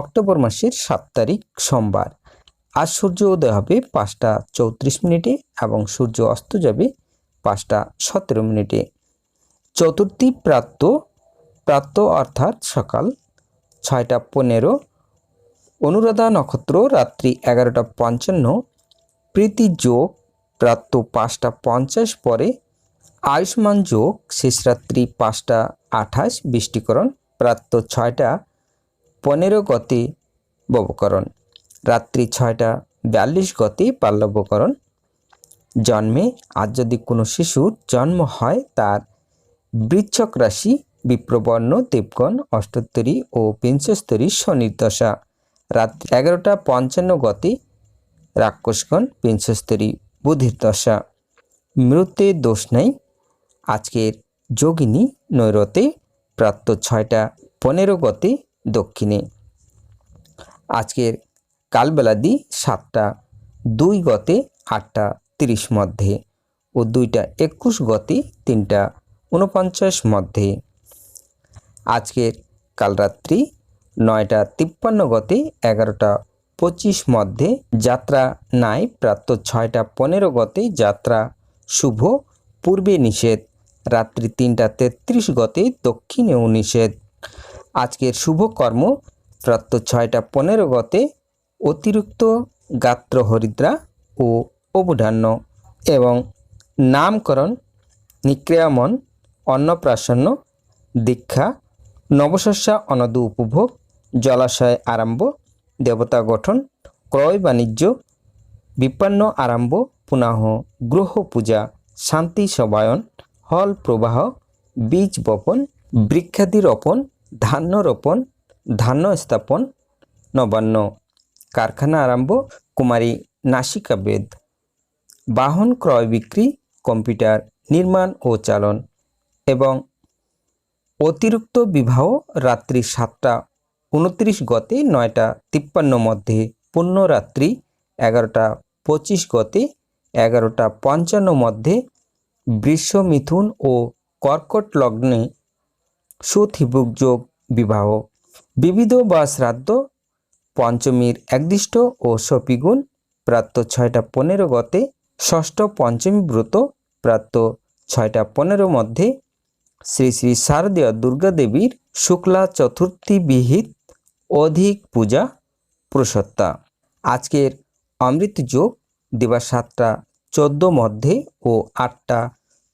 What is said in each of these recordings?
October মাসের সাত তারিখ সোমবার। আজ সূর্য উদয় হবে পাঁচটা চৌত্রিশ মিনিটে এবং সূর্য অস্ত যাবে পাঁচটা সতেরো মিনিটে। চতুর্থী প্রাপ্ত প্রাপ্ত অর্থাৎ সকাল ছয়টা পনেরো, অনুরাধা নক্ষত্র রাত্রি এগারোটা পঞ্চান্ন, প্রীতি যোগ প্রাপ্ত পাঁচটা পঞ্চাশ পরে আয়ুষ্মান যোগ শেষ রাত্রি পাঁচটা আঠাশ, বৃষ্টিকরণ প্রাপ্ত ছয়টা পনেরো গতি ববকরণ রাত্রি ছয়টা বিয়াল্লিশ গতি পাল্লবকরণ জন্মে আজ যদি কোনো শিশুর জন্ম হয়, তার বৃচ্ছক রাশি বিপ্রবর্ণ, দেবগণ, অষ্টোত্তরী ও বিংশস্তরী শনির্দশা রাত্রি এগারোটা পঞ্চান্ন গতি রাক্ষসগণ বিংশস্তরী বুধির দশা। মৃত্যে দোষ নেই। আজকের যোগিনী নৈরতে প্রাপ্ত ছয়টা পনেরো গতে দক্ষিণে। আজকের কালবেলাদি সাতটা, দুই গতে আটটা তিরিশ মধ্যে ও দুইটা একুশ গতে তিনটা উনপঞ্চাশ মধ্যে। আজকের কালরাত্রি নয়টা তিপ্পান্ন গতে এগারোটা পঁচিশ মধ্যে যাত্রা নাই, প্রাপ্ত ছয়টা পনেরো গতে যাত্রা শুভ, পূর্বে নিষেধ। রাত্রি তিনটা তেত্রিশ গতে দক্ষিণেও নিষেধ। আজকের শুভ কর্ম প্রাপ্ত ছয়টা পনেরো গতে অতিরিক্ত গাত্র হরিদ্রা ও অবধান্য এবং নামকরণ, নিক্রিয়ামন, অন্নপ্রাশন্ন, দীক্ষা, নবশস্যা, অনদু উপভোগ, জলাশয় আরম্ভ, দেবতা গঠন, ক্রয় বাণিজ্য, বিপন্ন আরম্ভ, পুনাহ, গ্রহ পূজা, শান্তি সবায়ন, হল প্রবাহ, বীজ বপন, বৃক্ষাদি রোপণ ধান্য রোপণ ধান্য স্থাপন নবান্ন, কারখানা আরম্ভ, কুমারী নাসিকা বেদ, বাহন ক্রয় বিক্রি, কম্পিউটার নির্মাণ ও চালন এবং অতিরিক্ত বিবাহ রাত্রি সাতটা উনত্রিশ গতে নয়টা তিপ্পান্ন মধ্যে পুণ্যরাত্রি এগারোটা পঁচিশ গতে এগারোটা পঞ্চান্ন মধ্যে বৃষ মিথুন ও কর্কট লগ্নে সুথিবুক যোগ বিবাহ। বিবিধ বা শ্রাদ্ধ, পঞ্চমীর একদিষ্ট ও সপিগুণ, প্রাপ্ত ছয়টা পনেরো গতে, ষষ্ঠ পঞ্চমী ব্রত, প্রাপ্ত ছয়টা পনেরো মধ্যে, শ্রী শ্রী শারদীয় দুর্গা দেবীর শুক্লা চতুর্থী বিহিত অধিক পূজা প্রসত্তা। আজকের অমৃত যোগ দিবা সাতটা চোদ্দ মধ্যে ও আটটা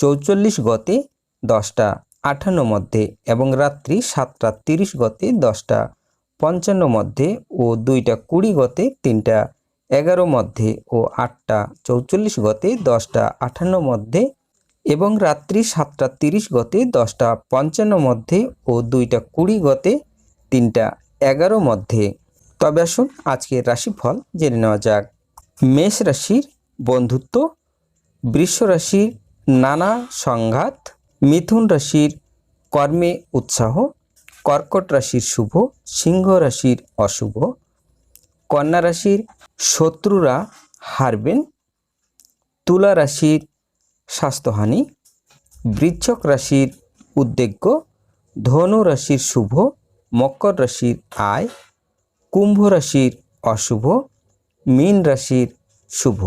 চৌচল্লিশ গতে দশটা আটান্ন মধ্যে এবং রাত্রি সাতটা তিরিশ গতে দশটা, পঞ্চান্ন মধ্যে ও দুইটা কুড়ি গতে তিনটা, এগারো মধ্যে ও আটটা চৌচল্লিশ গতে দশটা আটান্ন মধ্যে এবং রাত্রি সাতটা তিরিশ গতে দশটা পঞ্চান্ন মধ্যে ও দুইটা কুড়ি গতে তিনটা, এগারো মধ্যে। তবে আসুন আজকের রাশিফল জেনে নেওয়া যাক। মেষ রাশির বন্ধুত্ব, বৃষ রাশির নানা সংঘাত মিথুন রাশির কর্মে উৎসাহ, কর্কট রাশির শুভ, সিংহ রাশির অশুভ, কন্যা রাশির শত্রুরা হারবেন, তুলা রাশির স্বাস্থ্যহানি, বৃচ্ছক রাশির উদ্বেগ্য, ধনু রাশির শুভ, মকর রাশির আয়, কুম্ভ রাশির অশুভ, মীন রাশির শুভ।